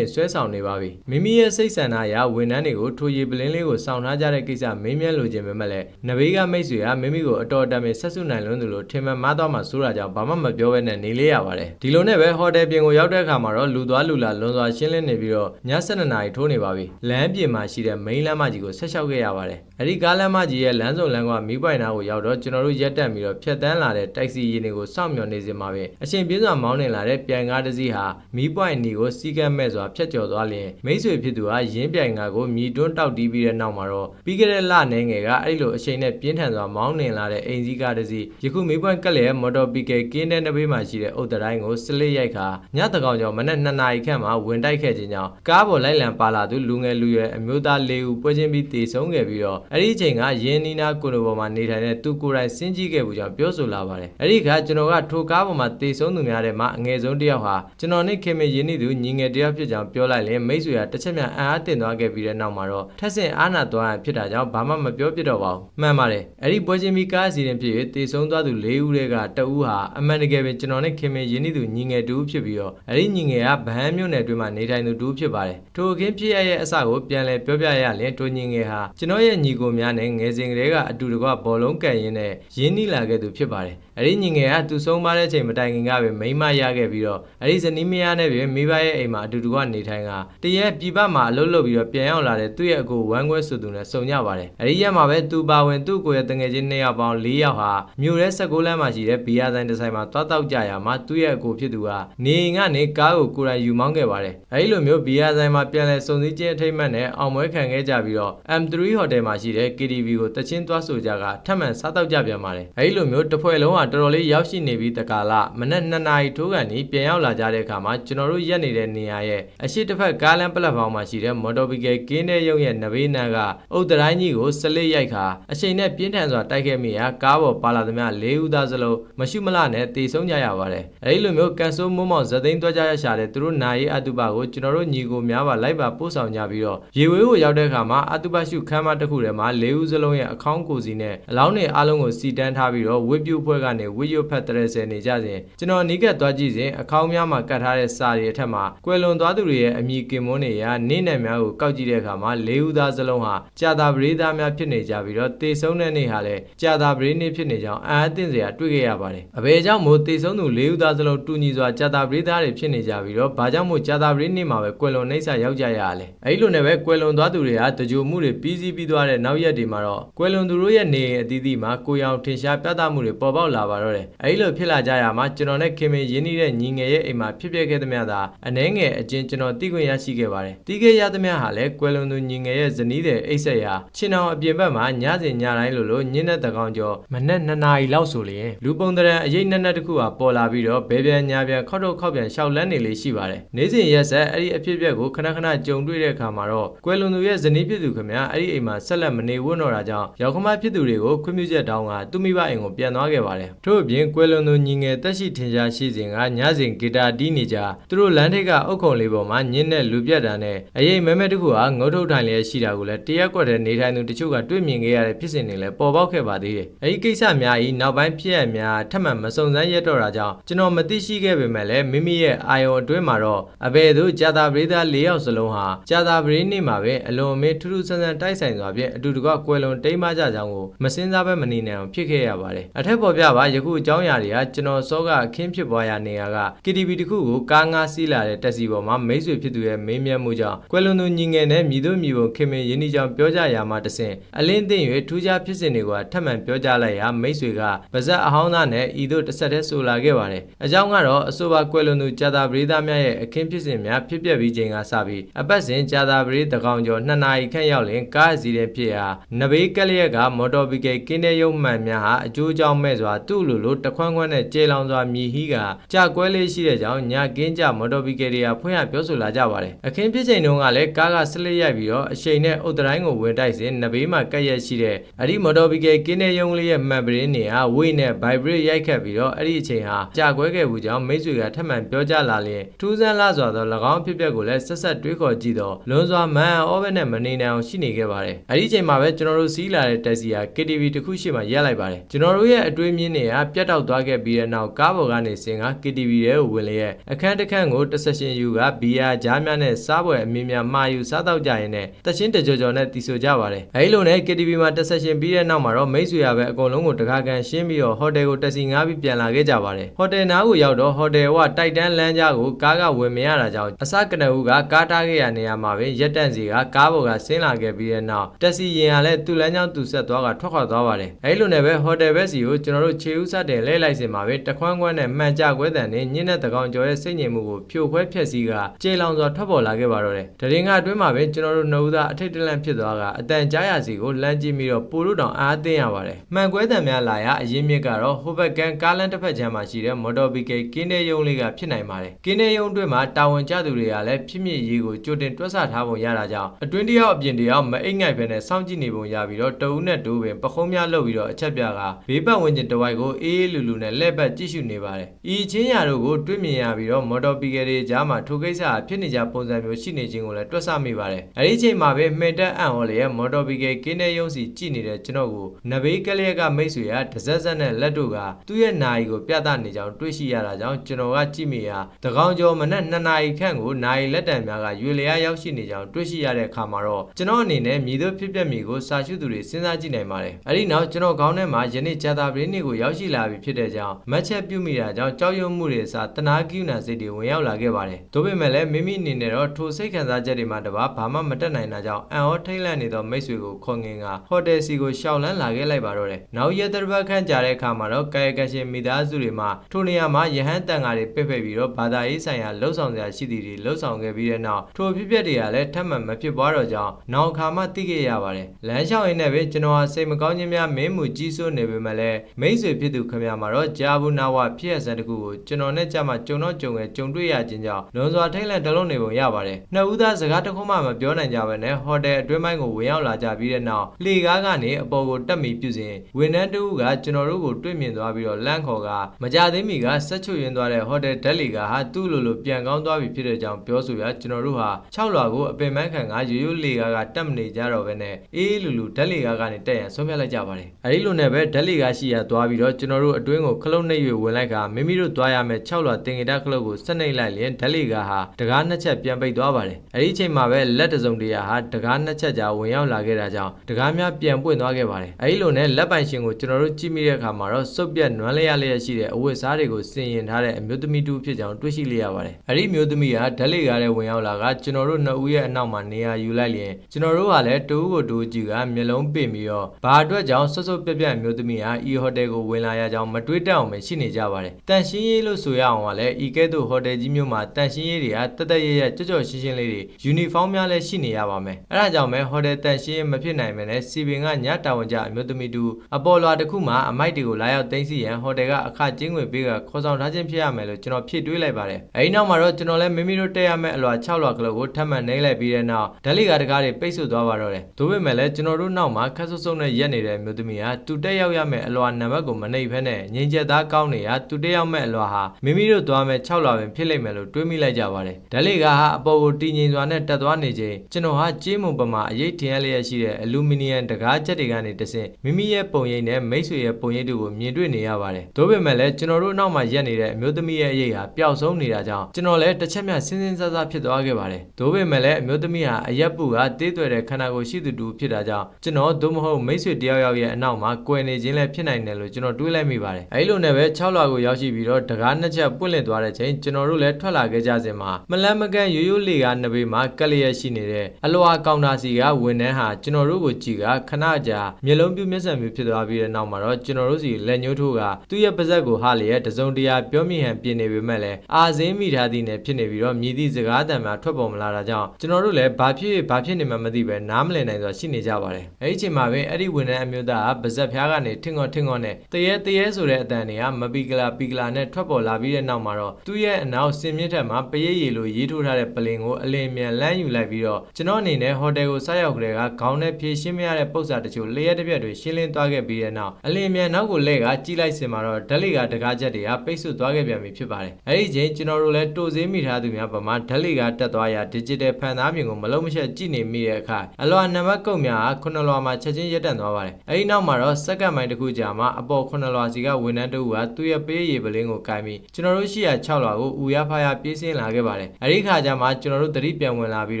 င်းဆွဲဆောင်နေပါပြီမိမိရဲ့စိတ်ဆန္ဒအရဝန်ထမ်းတွေကိုထိုရေပလင်းလေးကိုစောင့်ထားကြတဲ့ကိစ္စမင်းမြတ်လိုချင်ပေမဲ့လည်းနဘေးကမိတ်ဆွေကမိမိကိုအတော်တမ်းပင်ဆက်စုနိုင်လွန်းသူလိုထင်မှန်မှားသွားမှဆိုတာကြောင့်ဘာမှမပြောဘဲနဲ့နေလေးရပါတယ်ဒီလိုနဲ့ပဲဟိုတယ်ပြင်ကိုရောက်တဲ့အခါမှာတော့လူသွားလူလာလွန်စွာရှင်းလင်းနေပြီးတော့ည7နာရီထိုးနေပါပြီလမ်းပြင်မှာရှိတဲ့မိန်းလမ်းမကြီးကိုဆက်လျှောက်ခဲ့ရပါတယ်အဲဒီကားလမ်းမကြီးရဲ့လမ်းစုံလမ်းကမီးပွိုင်နာကိုရောက်တော့ကျွန်တော်တို့ရက်တက်ပြီးတော့ဖြတ်တန်းလာတဲ့တိုက်စီယာဉ်တွေကိုစောင့်မျှော်နေစမှာပဲအရှင်ပြင်းစွာမောင်းနေလာတဲ့ပြိုင်ကားတစ်စီးဟာမီးပွိုင်နီကိုစီးကမ်းမဲ့စွာဖြတ်ကျော်သွားလျင်မိတ်ဆွေဖြစ်သူဟာရင်းပြိုင်ကားကိုမြည်တွန်းတောက်တီးပြီးတဲ့နောက်မှာတော့ပြီးခဲ့တဲ့လနေငယ်ကအဲ့လိုအချိန်နဲ့ပြင်းထန်စွာမောင်းနေလာတဲ့အိမ်စည်းကားတစ်စီးယခုမီးပွိုင်ကက်လည်းမော်တော်ပီကယ်ကင်းတဲ့နဘေးမှာရှိတဲ့အုတ်တတိုင်းကိုစလစ်ရိုက်ခါညတကောင်ကျော်မနက်2နာရီခန့်မှာဝင်တိုက်ခဲ့ခြင်းကြောင့်ကားပေါ်လိုက်လံပါလာသူလူငယ်လူရွယ်အမျိုးသား၄ဦးပွဲချင်းပြီးတေဆုံးခဲ့ပြီးတော့အဲ့ဒီအချိန်ကရင်းနီနာကိုလိုပေါ်မှာနေထိုင်တဲ့သူကိုယ်တိုင်စင်းကြီးခဲ့မှုကြောင့်ပြောဆိုလာပါတယ်အဲ့ဒီခါကျွန်တော်ကထိုကားပေါ်မှာတေဆုံးသူများထဲမှာအငယ်ဆုံးတစ်ယောက်ဟာကျွန်တော်နဲ့ခင်မရင်းနေသူညီငယ်တစ်ယောက်ဖြစ်ကြောင်းပြောလိုက်ရင်မိတ်ဆွေကတစ်ချက်မြန်အံ့အားတင်သွားခဲ့ပြီးတဲ့နောက်မှာတော့ထက်ဆင်အားနာသွားရဖြစ်တာကြောင့်ဘာမှမပြောပြတော့ပါဘူးမှန်ပါတယ်အဲ့ဒီပွဲချင်းပြီးကားအစီအစဉ်ဖြစ်၍တေဆုံးသွားသူ၄ဦးထဲကတဦးဟာအမှန်တကယ်ပင်ကျွန်တော်နဲ့ခင်မရင်းနေသူညီငယ်တူဖြစ်ပြီးတော့အဲ့ဒီညီငယ်ကဗဟန်းမြို့နယ်အတွင်းမှာနေထိုင်သူတူဖြစ်ပါတယ်ထိုအခင်းဖြစ်ရရဲ့အစကိုပြန်လည်ပြောပြရရင်ထိုညီငယ်ဟာကျွန်တော်ရဲ့ညီကိုများနဲ့ငယ်စဉ်ကလေးကအတူတကွဘောလုံးကန်ရင်းနဲ့ရင်းနှီးလာခဲ့သူဖြစ်ပါတယ်အဲ့ဒီညီငယ်ကသူဆုံးပါတဲ့အချိန်မတိုင်ခင်ကပဲမိမရခဲ့ပြီးတော့အဲ့ဒီဇနီးမယားနဲ့ပဲမိဘရဲ့အိမ်မှာအတူတကွနေထိုင်ကတရက်ပြည်ပမှာအလုပ်လုပ်ပြီးတော့ပြန်ရောက်လာတဲ့သူ့ရဲ့အကိုဝမ်းခွဲဆိုသူနဲ့စုံကြပါတယ်အဲ့ဒီရက်မှာပဲသူပါဝင်သူ့ကိုယ်ရဲ့တငယ်ချင်းနှစ်ယောက်ပေါင်း၄ယောက်ဟာမြို့ရဲ16လမ်းမှာရှိတဲ့ဘီယာဆိုင်တစ်ဆိုင်မှာသွားတောက်ကြရမှာသူ့ရဲ့အကိုဖြစ်သူကနေအိမ်ကနေကားကိုကိုယ်တိုင်ယူမောင်းခဲ့ပါတယ်အဲ့ဒီလိုမျိုးဘီယာဆိုင်မှာပြန်လဲစုံစည်းခြင်းအထိတ်မှတ်နဲ့အောင်ပွဲခံခဲ့ကြပြီးတော့ M3 Hotel မှာရှိတဲ့ KTV ကိုတချင်းသွားဆိုကြကထပ်မံစားတောက်ကြပြန်ပါတယ်အဲ့ဒီလိုမျိုးတစ်ဖွဲ့လုံးဟာတော်တော်လေးရောက်ရှိနေပြီးတကာလမနက်2နာရီထိုးကန်ဒီပြန်ရောက်လာကြတဲ့အခါမှာကျွန်တော်တို့ရက်နေတဲ့နေရာရဲ့အရှိတစ်ဖက်ကားလမ်းပလက်ဖောင်းမှာရှိတဲ့မော်တော်ဘီကယ်ကင်းတဲ့ရုံရဲ့နဘေးနာကအုတ်တိုင်းကြီးကိုစလစ်ရိုက်ခါအချိန်နဲ့ပြင်းထန်စွာတိုက်ခဲ့မိရာကားပေါ်ပါလာသမျှ၄ဦးသားစလုံးမရှိမလနဲ့တေဆုံးကြရပါတယ်အဲ့ဒီလိုမျိုးကန်ဆိုးမုံမောင်ဇသိန်းတွားကြရရှာတဲ့သူတို့နာရီအတုပကိုကျွန်တော်တို့ညီကိုများပါလိုက်ပါပို့ဆောင်ကြပြီးတော့ရေဝေးကိုရောက်တဲ့အခါမှာအတုပရှုခမ်းမတစ်ခုထဲမှာ၄ဦးစလုံးရဲ့အခေါင်းကိုစီနဲ့အလောင်းတွေအားလုံးကိုစီတန်းထားပြီးတော့ဝစ်ပြူဖွဲ့ကနေဝစ်ရွတ်ဖက်တရဲဆယ်နေကြစဉ်ကျွန်တော်နီးကပ်သွားကြည့်စဉ်အခေါင်းများမှာကတ်ထားတဲ့စာရီအထက်မှာကွယ်လွန်သွားသူတွေရဲ့အမည်ကင်မွန်းတွေရာနေနဲ့များကိုကောက်ကြည့်တဲ့အခါမှာ၄ဦးသားစလုံးဟာကြာတာပရိသတ်များဖြစ်နေကြပြီးတော့တေဆုံးတဲ့နေ့ဟာလည်းကြာတာပရိနေ့ဖြစ်နေကြောင်းအာအသင့်စရာတွေ့ခဲ့ရပါတယ်အဘယ်ကြောင့်မို့တေဆုံးသူ၄ဦးသားစလုံးတူညီစွာကြာတာပရိသတ်တွေဖြစ်နေကြပြီးတော့ဘာကြောင့်မို့ကြာတာပရိနေ့မှာပဲကွယ်လွန်နှိမ့်ဆက်ရောက်ကြရလဲအဲ့လိုနဲ့ပဲကွယ်လွန်သွားသူတွေဟာတကြိုမှုတွေပြီးစီးပြီးသွားတဲ့နောက်ရက်တွေမှာတော့ကွယ်လွန်သူတို့ရဲ့နေအိမ်အသီးသီးမှာကိုရောင်ထင်ရှားပြသမှုတွေပေါ်ပေါက်လာပါတော့တယ်အဲ့လိုဖြစ်လာကြရမှာကျွန်တော်နဲ့ခင်မင်းရင်းနှီးတဲ့ညီငယ်ရဲ့အိမ်မှာဖြစ်ပျက်ခဲ့သမျှသာအနှဲငယ်အချင်းကျွန်တော်သိခွင့်ရရှိခဲ့ပါတယ်တီးခဲ့ရသမျှဟာလည်းကွယ်လွန်သူညီငယ်ရဲ့ဇနီးတဲ့အိတ်ဆက်ရာချင်းအောင်အပြင်ဘက်မှာညစဉ်ညတိုင်းလိုလိုညင်းတဲ့တကောင်ကျော်မနက်2နာရီလောက်ဆိုလျင်လူပုံတရံအရေးနက်နက်တစ်ခုဟာပေါ်လာပြီးတော့ဘဲပြန်ညာပြန်ခောက်တော့ခောက်ပြန်ရှောက်လန်းနေလေးရှိပါတယ်နေ့စဉ်ရက်ဆက်အဲ့ဒီအဖြစ်အပျက်ကိုခဏခဏကြုံတွေ့တဲ့အခါမှာတော့ကွယ်လွန်သူရဲ့ဇနီးဖြစ်သူခင်ဗျာအဲ့ဒီအိမ်မှာဆက်လက်မနေဝတ်တော့တာကြောင့်ရောက်ခမဖြစ်သူတွေကိုခွင့်ပြုချက်တောင်းကသူမိဘအိမ်ကိုပြန်သွားခဲ့ပါတယ်ထို့အပြင်ကွယ်လွန်သူညီငယ်တက်ရှိထင်ရှားရှိစဉ်ကညစဉ်ဂီတာတီးနေကြသူတို့လမ်းထိပ်ကအုတ်ခုံလေးပေါ်မှာညင်းတဲ့လူပြတ်တာနဲ့အရေးမဲမဲတစ်ခုဟာငုတ်ထုတ်ထိုင်လျက်ရှိတာကိုလည်းတရက်ကွက်တဲ့နေထိုင်သူတချို့ကတွေ့မြင်ခဲ့ရတဲ့ဖြစ်စဉ်တွေလည်းပေါ်ပေါက်ခဲ့ပါသေးတယ်အဲဒီကိစ္စများဤနောက်ပိုင်းဖြစ်ရများထပ်မံမစုံစမ်းရတော့တာကြောင့်ကျွန်တော်မသိရှိခဲ့ပေမဲ့လည်းမိမိရဲ့အာယုံအတွင်းမှာတော့အဘယ်သို့ကြာတာပရိသတ်၄ယောက်စလုံးဟာကြာတာပရိနေ့မှာပဲအလွန်အမင်းထူးထူးဆန်းဆန်းတိုက်ဆိုင်စွာဖြင့်အတူတကွကွယ်လွန်တိမ်းမကြကြောင်းကိုမစင်စားပဲမနေနိုင်အောင်ဖြစ်ခဲ့ရပါတယ်အထက်ပေါ်ပြပါယခုအကြောင်းအရာတွေကကျွန်တော်စောကအခင်းဖြစ်ပွားရာနေရာက KTV တခုကိုကားငါးစီးလာတဲ့တက်စီပေါ်မှာမိတ်ဆွေဖြစ်သူရဲ့မေးမြန်းမှုကြောင့်ကွယ်လွန်သူညီငယ်နဲ့မြည်သူမြည်ပုံခင်မင်ရင်းနှီးကြောင်ပြောကြရာမှာတဆင့်အလင်းသိမ့်၍ထူးခြားဖြစ်စဉ်တွေကထပ်မံပြောကြလိုက်ရာမိတ်ဆွေကပါဇက်အဟောင်းသားနဲ့ဤသို့တစ်ဆက်တည်းဆိုလာခဲ့ပါတယ်အကြောင်းကတော့အဆိုပါကွယ်လွန်သူကြာတာပရိသတ်များရဲ့အခင်းဖြစ်စဉ်များဖြစ်ပျက်ပြီးချိန်ကစပြီးအပတ်စဉ်ကြာတာပရိတကောင်ကျော်2နာရီခန့်ရောက်လင်ကားအစီရင်ဖြစ်ရာနဘေးကက်လျက်ကမော်တော်ဘီကယ်ကင်းတဲ့ရုံမှန်များဟာအကျိုးအကြောင်းမဲ့စွာသူသူ့လိုလိုတခွန်းခွန်းနဲ့ကျေလောင်စွာမြည်ဟီးကကြာကွဲလေးရှိတဲ့ကြောင့်ညကင်းကြမော်တော်ဘီကယ်တွေကဖွင့်ရပြောဆိုလာကြပါတယ်အခင်းဖြစ်ချိန်တုန်းကလည်းကားကဆလစ်ရိုက်ပြီးတော့အရှိန်နဲ့အုတ်တိုင်းကိုဝင်တိုက်စဉ်နဘေးမှာကက်ရက်ရှိတဲ့အဲ့ဒီမော်တော်ဘီကယ်ကင်းတဲ့ရုံးလေးရဲ့မှတ်ပရင်းနေဟာဝိတ်နဲ့ vibrate ရိုက်ခတ်ပြီးတော့အဲ့ဒီအချိန်ဟာကြာကွဲခဲ့မှုကြောင့်မိတ်ဆွေကထပ်မံပြောကြားလာလျင်ထူးဆန်းလာစွာသော၎င်းဖြစ်ပျက်ကိုလည်းဆက်ဆက်တွေးခေါ်ကြည့်တော့လွန်စွာမန်အောဘက်နဲ့မနေနိုင်အောင်ရှိနေခဲ့ပါတယ်အဲ့ဒီအချိန်မှာပဲကျွန်တော်တို့စီးလာတဲ့တက်စီဟာ KTV တစ်ခုရှိမှရက်လိုက်ပါတယ်ကျွန်တော်တို့ရဲ့အတွေးမြင်တွေကပြတ်တောက်သွားခဲ့ပြီးတဲ့နောက်ကားပေါ်ကနေဆင်က KTV ရဲ့ကိုဝင်လျက်အခန်းတစ်ခန်းကိုတစ်ဆက်ရှင်ယူကဘီယာကြားများနဲ့စားပွဲအမင်းများမှာယူစားတော့ကြရင်နဲ့တချင်းတကြောကြောနဲ့တီဆိုကြပါတယ်အဲဒီလိုနဲ့ KTV မှာတစ်ဆက်ရှင်ပြီးတဲ့နောက်မှာတော့မိတ်ဆွေရပဲအကုန်လုံးကိုတခါကန်ရှင်းပြီးတော့ဟိုတယ်ကိုတက်စီငှားပြီးပြန်လာခဲ့ကြပါတယ်ဟိုတယ်နားကိုရောက်တော့ဟိုတယ်ကတိုက်တန်းလမ်းကြားကိုကားကဝင်မရတာကြောင့်အစကနဦးကကားတားခဲ့ရနေရာမှာပဲရက်တန့်စီကကားပေါ်ကဆင်းလာခဲ့ပြီးတဲ့နောက်တက်စီရင်ကလည်းသူ့လမ်းကြောင်းသူဆက်သွားကထွက်ခွာသွားပါတယ်အဲဒီလိုနဲ့ပဲဟိုတယ်ဘက်စီကိုကျွန်တော်တို့ခြေဦးစတင်လဲလိုက်စင်မှာပဲတခွန်းခွန်းနဲ့မှန်ကြခွဲတန်နဲ့ညင်းတဲ့တကောင်ကျော်ရဲ့စိတ်ငြိမ်မှုကိုဖြိုခွဲဖျက်ဆီးကကျေလောင်စွာထွက်ပေါ်လာခဲ့ပါတော့တယ်တရင်ကအတွင်းမှာပဲကျွန်တော်တို့နှုတ်သားအထိတ်တလန့်ဖြစ်သွားကအတန်ကြားရစီကိုလမ်းကြည့်ပြီးတော့ပိုလို့တောင်အားသိရပါတယ်မှန်ကွဲတန်များလာရအရင်မြစ်ကတော့ဟိုဘက်ကန်ကားလန်တစ်ဖက်ချမ်းမှာရှိတဲ့မော်တော်ဘီကေကင်းတဲ့ယုံလေးကဖြစ်နိုင်ပါတယ်ကင်းတဲ့ယုံအတွင်းမှာတာဝန်ကျသူတွေကလည်းဖြစ်မြင့်ရေးကိုကြိုတင်တွက်ဆထားပုံရတာကြောင့်အတွင်းတယောက်အပြင်တယောက်မအိတ်ငိုက်ပဲနဲ့စောင့်ကြည့်နေပုံရပြီးတော့တအူးနဲ့တိုးပင်ပခုံးများလှုပ်ပြီးတော့အချက်ပြကဘေးပတ်ဝန်းကျင်တစ်ဝိုက်ကိုအေးအေးလူလူနဲ့လှည့်ပတ်ကြည့်ရှုနေပါတယ်ဤချင်းရာတို့ကိုတွေ့မြင်ရပြီးတော့မော်တော်ဘီကေတွေကြားမှာထိုကိစ္စအဖြစ်နေကြပုံစံမျိုးရှိနေခြင်းကိုလည်းတွက်ဆမိပါတယ်အဲဒီချိန်မှာပဲမှင်တက်အံ့ဩလျက်မော်တော်ဘီကေကင်းတဲ့ယုံစီကြည့်နေတဲ့ကျွန်တော်ကိုနဘေးကလေးကမိတ်ဆွေကတစက်စက်နဲ့လက်တို့ကသူ့ရဲ့နာရီကိုပြသနေကြောင်းတွေ့ရှိရတာကြောင့်ကျွန်တော်ကကြည့်မိရာတကောင်ကျော်မနဲ့2နာရီခန့်ကိုနာရီလက်တံများကရွေလျားရောက်ရှိနေကြောင်းတွေ့ရှိရတဲ့အခါမှာတော့ကျွန်တော်အနေနဲ့မြည်သောဖြစ်ပျက်မိကိုစာရှုသူတွေစဉ်းစားကြည့်နိုင်ပါတယ်အဲဒီနောက်ကျွန်တော်ခေါင်းထဲမှာယနေ့ကြာတာပရင်းနေ့ကိုရောက်ရှိလာပြီဖြစ်တဲ့ကြောင့်မတ်ချက်ပြုမိတာကြောင့်ကြောက်ရွံ့မှုတွေစာတနာကိူနာစိတ်တွေဝင်ရောက်လာခဲ့ပါတယ်ဒါပေမဲ့လည်းမိမိအနေနဲ့တော့ထိုစိတ်ခံစားချက်တွေမှာတပါဘာမှမတက်နိုင်တာကြောင့်အံ့ဩထိတ်လန့်နေသောမိတ်ဆွေကိုခေါ်ငင်ကဟိုတယ်စီကိုရှောက်လန်းလာခဲ့လိုက်ပါတော့တယ်နောက်ရက်တစ်ပတ်ခန့်ကြာတဲ့အခါမှာတော့ကာယကရှင်မိသားစုတွေမှာထိုနေရာမှာယဟန်တန်ဃာတွေပြစ်ဖက်ပြီးတော့ဘာသာရေးဆိုင်ရာလှုပ်ဆောင်စရာရှိသည်တွေလှုပ်ဆောင်ခဲ့ပြီးတဲ့နောက်ထိုဖြစ်ပျက်တွေကလည်းထပ်မံမဖြစ်ပွားတော့ကြောင်းနောက်အခါမှသိခဲ့ရပါတယ်လမ်းလျှောက်ရင်းနဲ့ပဲကျွန်တော်ဟာစိတ်မကောင်းခြင်းများမင်းမှုကြီးစိုးနေပေမဲ့လည်းမိတ်ဆွေဖြစ်သူခင်ဗျာမှာတော့ကြာဘူးနာဝဖြစ်ရစံတစ်ခုကိုကျွန်တော်နဲ့ကြမှာကြုံတော့ကြုံခဲ့ကြုံတွေ့ရခြင်းကြောင့်လွန်စွာထိတ်လန့်တလုံးနေပုံရပါတယ်နှစ်ဦးသားစကားတစ်ခုမှမပြောနိုင်ကြဘဲနဲ့ဟိုတယ်အတွင်းပိုင်းကိုဝင်ရောက်လာကြပြီးတဲ့နောက်လှေကားကနေအပေါ်ကိုတက်မီပြုစဉ်ဝန်ထမ်းတဦးကကျွန်တော်တို့ကိုတွေ့မြင်သွားပြီးတော့လန့်ခေါ်ကမကြသေးမီကဆက်ချွတ်ရင်းသွားတဲ့ဟိုတယ်ဓာတ်လီကဟာသူ့လိုလိုပြန်ကောင်းသွားပြီဖြစ်တဲ့ကြောင့်ပြောဆိုရကျွန်တော်တို့ဟာ6လွာကိုအပင်ပန်းခံကရိုးရိုးလေကားကတက်မနေကြတော့ဘဲနဲ့အေးလူလူဓာတ်လီကားကနေတက်ရန်ဆုံးဖြတ်လိုက်ကြပါတယ်အဲဒီလိုနဲ့ပဲဓာတ်လီကားရှိရသွားပြီးတော့ကျွန်တော်တို့အတွင်းကိုခလုတ်နှိပ်၍ဝင်လိုက်ကမိမိတို့သွားရမယ့်6လွာတင်ကြတာခလုတ်ကိုဆက်နှိပ်လိုက်လျင်ဓာတ်လီကားဟာတကားနှစ်ချက်ပြန်ပိတ်သွားပါတယ်အဲဒီအချိန်မှာပဲလက်တစုံတရာဟာတကားနှစ်ချက်ကြာဝင်ရောက်လာခဲ့တာကြောင့်တကားများပြန်ပွင့်သွားခဲ့ပါတယ်အဲဒီလိုနဲ့လက်ပိုင်ရှင်ကိုကျွန်တော်တို့ကြည့်မိတဲ့အခါမှာတော့စုပ်ပြတ်နွမ်းလျက်လျက်ရှိတဲ့အဝတ်စားတွေကိုစင်ရင်ထားတဲ့အမျိုးသမီးတူဖြစ်ကြောင်းတွေ့ရှိလိုက်ရပါတယ်အဲဒီမျိုးသမီးဟာဓာတ်လီကားတဲ့ဝင်ရောက်လာကကျွန်တော်တို့နှစ်ဦးရဲ့အနောက်မှာနေရာယူလိုက်လျင်ကျွန်တော်တို့ကလည်းတူကိုတူကြည့်ကမျက်လုံးပင့်ပြီးတော့ဘာအတွက်ကြောင့်ဆွတ်ဆွတ်ပြက်ပြက်အမျိုးသမီးဟာဤဟိုတယ်ကိုဝင်လာရကြောင်းမတွေးတတ်အောင်ပဲရှိနေကြပါတယ်တန်ရှင်းရေးလို့ဆိုရအောင်ကလည်းဤကဲ့သို့ဟိုတယ်ကြီးမျိုးမှာတန်ရှင်းရေးတွေကတသက်ရရကြော့ကြော့ရှင်းရှင်းလေးတွေယူနီဖောင်းများလည်းရှိနေရပါမယ်အဲဒါကြောင့်ပဲဟိုတယ်တန်ရှင်းရေးမဖြစ်နိုင်မနဲ့စီပင်ကညတာဝန်ကျအမျိုးသမီးတူအပေါ်လွာတစ်ခုမှာအမိုက်တွေကိုလာရောက်သိမ်းဆီးရန်ဟိုတယ်ကအခကျင်းငွေပေးကခေါ်ဆောင်ထားခြင်းဖြစ်ရမယ်လို့ကျွန်တော်ဖြည့်တွေးလိုက်ပါတယ်အဲဒီနောက်မှာတော့ကျွန်တော်လည်းမိမိတို့တက်ရမယ့်အလွာ6လွာကလေးကိုထပ်မံနှိမ့်လိုက်ပြီးတဲ့နောက်ဓာတ်လီကာတကားတွေပိတ်ဆို့သွားပါတော့တယ်ဒါပေမဲ့လည်းကျွန်တော်တို့နောက်မှာခက်ဆုပ်ဆုပ်နဲ့ရက်နေတဲ့အမျိုးသမီးဟာသူတက်ရောက်ရမယ့်အလွာနံပါတ်ကိုမနှိပ်ဖဲနဲ့ငြိမ်ချက်သားကောင်းနေရသူတက်ရောက်မယ့်အလွာဟာမိမိတို့သွားမယ့်6လွာပင်ဖြစ်လိမ့်မယ်လို့တွေးမိလိုက်ကြပါတယ်ဓာတ်လီကာဟာအပေါ်ကိုတည်ငြိမ်စွာနဲ့တက်သွားနေချိန်ကျွန်တော်ဟာကြေးမုံပမာအရေးထင်ရလျက်ရှိတဲ့အလူမီနီယံတကားချက်တွေကနေတဆင့်မိမိရဲ့ပုံရိပ်နဲ့မိတ်ဆွေရဲ့ပုံရိပ်တို့ကိုမြင်တွေ့နေရပါတယ်ဒါပေမဲ့လည်းကျွန်တော်တို့နောက်မှာရက်နေတဲ့အမျိုးသမီးရဲ့အရေးဟာပျောက်ဆုံးနေတာကြောင့်ကျွန်တော်လည်းတစ်ချက်မျှစဉ်းစဉ်းစားစားဖြစ်သွားခဲ့ပါတယ်ဒါပေမဲ့လည်းအမျိုးသမီးဟာအရက်ပူကတေးသွဲတဲ့ခန္ဓာကိုယ်ရှိသူတူဖြစ်တာကြောင့်ကျွန်တော်သို့မဟုတ်မိတ်ဆွေတယောက်ယောက်ရဲ့အနောက်မှာကွယ်နေခြင်းလည်းဖြစ်နိုင်တယ်လို့ကျွန်တော်တွေးလိုက်မိပါတယ်အဲဒီလိုနဲ့ပဲ6လကိုရောက်ရှိပြီးတော့တကားနှစ်ချက်ပွင့်လင့်သွားတဲ့ချိန်ကျွန်တော်တို့လည်းထွက်လာခဲ့ကြစဉ်မှာမလန်းမကန့်ရိုးရိုးလေကားနှစ်ဘေးမှာကက်လျက်ရှိနေတဲ့အလွာကောင်တာစီကဝန်ထမ်းဟာကျွန်တော်တို့ကိုကြည့်ကခဏကြာမျက်လုံးပြူးမျက်စံပြူးဖြစ်သွားပြီးတဲ့နောက်မှာတော့ကျွန်တော်တို့စီလက်ညှိုးထိုးကသူ့ရဲ့ပါဇက်ကိုဟာလျက်တစုံတရာပြောမိဟန်ပြင်နေပေမဲ့လည်းအာစင်းမိထားသည့်နဲ့ဖြစ်နေပြီးတော့မြည်သည့်စကားတံများထွက်ပေါ်မလာတာကြောင့်ကျွန်တော်တို့လည်းဘာဖြစ်ဘာဖြစ်နေမှမသိပဲနားမလည်နိုင်စွာရှိနေကြပါတယ်အဲဒီချိန်မှာပဲအဲ့ဒီဝန်ထမ်းအမျိုးသားကပါဇက်ဖျားကနေထင်ငေါထင်ငေါနဲ့တရဲတရဲဆိုတဲ့အတန်တွေကမပီကလာပီကလာနဲ့ထွက်ပေါ်လာပြီးတဲ့နောက်မှာတော့သူ့ရဲ့အနောက်စင်မြင့်ထက်မှာပရိရည်လိုရေးထိုးထားတဲ့ပလင်ကိုအလင်းမြန်လမ်းယူလိုက်ပြီးတော့ကျွန်တော်အနေနဲ့ဟိုတယ်ကိုဆက်ရောက်ကြတဲ့ကခေါင်းနဲ့ဖြည့်ရှင်းမရတဲ့ပု္ပ္ပစာတချို့လျှက်တစ်ပြက်တွေရှင်းလင်းသွားခဲ့ပြီးတဲ့နောက်အလင်းမြန်နောက်ကိုလှည့်ကကြီးလိုက်စင်မှာတော့ဓာတ်လီကတကားချက်တွေကပိတ်ဆို့သွားခဲ့ပြန်ပြီဖြစ်ပါတယ်။အဲဒီချိန်ကျွန်တော်တို့လည်းတိုစင်းမိထားသူများပမာဓာတ်လီကတက်သွားရာ digital ဖန်သားပြင်ကိုမလုံးမချက်ကြည့်နေမိတဲ့အခါအလွာနံပါတ်ကုတ်များကခုနှစ်လွာမှာချက်ချင်းရက်တန့်သွားပါတယ်။အဲဒီနောက်မှာတော့စက္ကန့်ပိုင်းတစ်ခုကြာမှအပေါ်ခုနှစ်လွာစီကဝန်ထမ်းတို့ကသူ့ရဲ့ပေးရည်ပလင်းကိုကိုင်ပြီးကျွန်တော်တို့ရှိရာ6လွာကိုဦးရဖားရပြေးဆင်းလာခဲ့ပါတယ်။အဲဒီခါကျမှကျွန်တော်တို့သတိပြန်ဝင်လာပြီး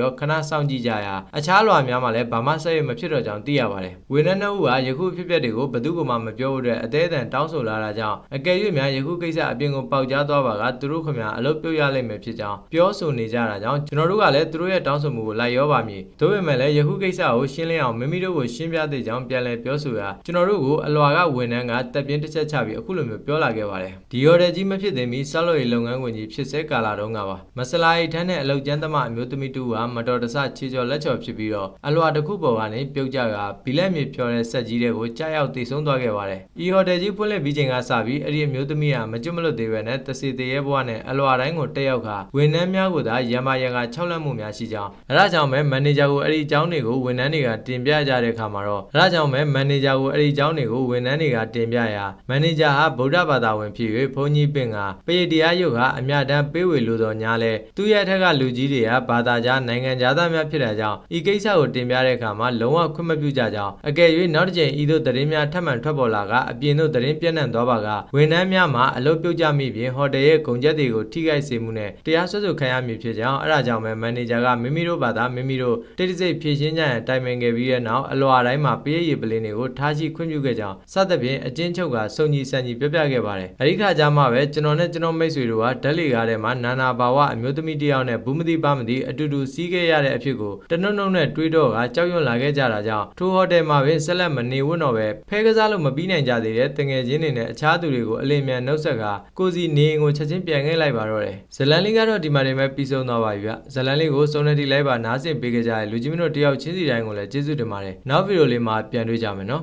တော့ခဏစောင့်ကြည့်ကြရာအခြားလွာများမှလည်းဘာမှဆက်ရမဖြစ်တော့ကြောင်းသိရပါတယ်။ဝန်ထမ်းတို့ကယခုဖြစ်ပျက်တွေကိုဘယ်သူမှမပြောဖို့အတွက်အသေးအတန်တောင်းဆိုလာတာကြောင့်အကယ်၍များယခုကိစ္စအပြင်ကိုပေါက်ကြားသွားပါကသူတို့ခင်ဗျာအလုပ်ပြုတ်ရလိမ့်မယ်ဖြစ်ကြောင်းပြောဆိုနေကြတာကြောင့်ကျွန်တော်တို့ကလည်းသူတို့ရဲ့တောင်းဆိုမှုကိုလိုက်ရောပါမည်။ဒါပေမဲ့လည်းယခုကိစ္စကိုရှင်းလင်းအောင်မိမိတို့ကိုရှင်းပြသေးကြောင်းပြန်လည်ပြောဆိုရာကျွန်တော်တို့ကိုအလွာကဝန်ထမ်းကတပ်ပြင်းတစ်ချက်ချပြီးအခုလိုမျိုးပြောလာခဲ့ပါတယ်။ဒီရော်ဒယ်ကြီးမဖြစ်သေးမီဆောက်လုပ်ရေးလုပ်ငန်းဝင်ကြီးဖြစ်စေကာလာတုန်းကပါမဆလာရီထန်းနဲ့အလုပ်ကျန်းသမအမျိုးသမီးတူကမတော်တဆခြေကျော်လက်ချော်ဖြစ်ပြီးတော့အလွာတစ်ခုပေါ်ကနေပြုတ်ကျကဘီလက်မြေဖြော်တဲ့ဆက်ကြီးတွေကိုကြားရောက်တိတ်ဆုံးသွားခဲ့ပါတယ်။ဤဟိုတယ်ကြီးဖွင့်လှစ်ပြီးချိန်ကစပြီးအဲ့ဒီအမျိုးသမီးကမကျွတ်မလွတ်သေးပဲနဲ့တစီတရေဘွားနဲ့အလွာတိုင်းကိုတက်ရောက်ကဝန်ထမ်းများကိုသာရံပါရံက၆လက်မှုများရှိကြောင်းအဲဒါကြောင့်ပဲမန်နေဂျာကိုအဲ့ဒီအကြောင်းတွေကိုဝန်ထမ်းတွေကတင်ပြကြတဲ့အခါမှာတော့အဲဒါကြောင့်ပဲမန်နေဂျာကိုအဲ့ဒီအကြောင်းတွေကိုဝန်ထမ်းတွေကတင်ပြရာမန်နေဂျာဟာဗုဒ္ဓဘာသာဝင်ဖြစ်၍ဘုန်းကြီးပင်ကပရိတရားယုတ်ကအမြတမ်းပေးဝေလို့တော်ညာလဲသူ့ရဲ့ထက်ကလူကြီးတွေကဘာသာကြားနိုင်ငံသားများဖြစ်တဲ့ကြောင့်ဤကိစ္စကိုတင်ပြတဲ့အခါမှာလုံးဝခွင့်မပြုကြကြောင်းအကယ်၍နောက်တစ်ချိန်ဤသို့သတင်းများထပ်မံထွက်ပေါ်လာကအပြင်သို့သတင်းပြန့်နှံ့သွားပါကဝန်ထမ်းများမှာအလုပ်ပြုတ်ကြမိပြင်ဟိုတယ်ရဲ့ဂုံချက်တွေကိုထိခိုက်စေမှုနဲ့တရားစွဲဆိုခံရမည်ဖြစ်ကြောင်းအဲဒါကြောင့်ပဲမန်နေဂျာကမိမိတို့ဘာသာမိမိတို့တိတ်တဆိတ်ဖြည့်ရှင်းကြရန်တိုင်ပင်ခဲ့ပြီးတဲ့နောက်အလွာတိုင်းမှာပေးရည်ပလင်းတွေကိုထားရှိခွင့်ပြုခဲ့ကြောင်းစသဖြင့်အကျဉ်းချုပ်ကစုံညီဆန်ညီပြပြခဲ့ပါတယ်အဲဒီခါကျမှပဲကျွန်တော်နဲ့ကျွန်တော်မိတ်ဆွေတို့ကဓာတ်လီကားထဲမှာနာနာဘာဝအမျိုးသမီးတစ်ယောက်နဲ့ဘူးမသိပါမသိအတူတူစီးခဲ့ရတဲ့အဖြစ်ကိုတနုံနုံနဲ့တွေးတော့ကကြောက်ရွံ့လာခဲ့ကြတာကြောင့်ထိုဟိုတယ်မှာပဲဆက်လက်မနေဝတ်တော့ပဲဖဲကစားလို့မပြီးနိုင်ကြသေးတဲ့တငယ်ချင်းတွေနဲ့အခြားသူတွေကိုအလင်းမြန်နှုတ်ဆက်ကကိုစီနေအိမ်ကိုချက်ချင်းပြန်ခဲ့လိုက်ပါတော့တယ်ဇလန်လေးကတော့ဒီမှာနေမဲ့ပြီးဆုံးသွားပါပြီဗျဇလန်လေးကိုစုံနေတီလိုက်ပါနားဆင်ပေးကြတဲ့လူကြီးမင်းတို့တယောက်ချင်းစီတိုင်းကိုလည်းကျေးဇူးတင်ပါတယ်နောက်ဗီဒီယိုလေးမှာပြန်တွေ့ကြမယ်နော်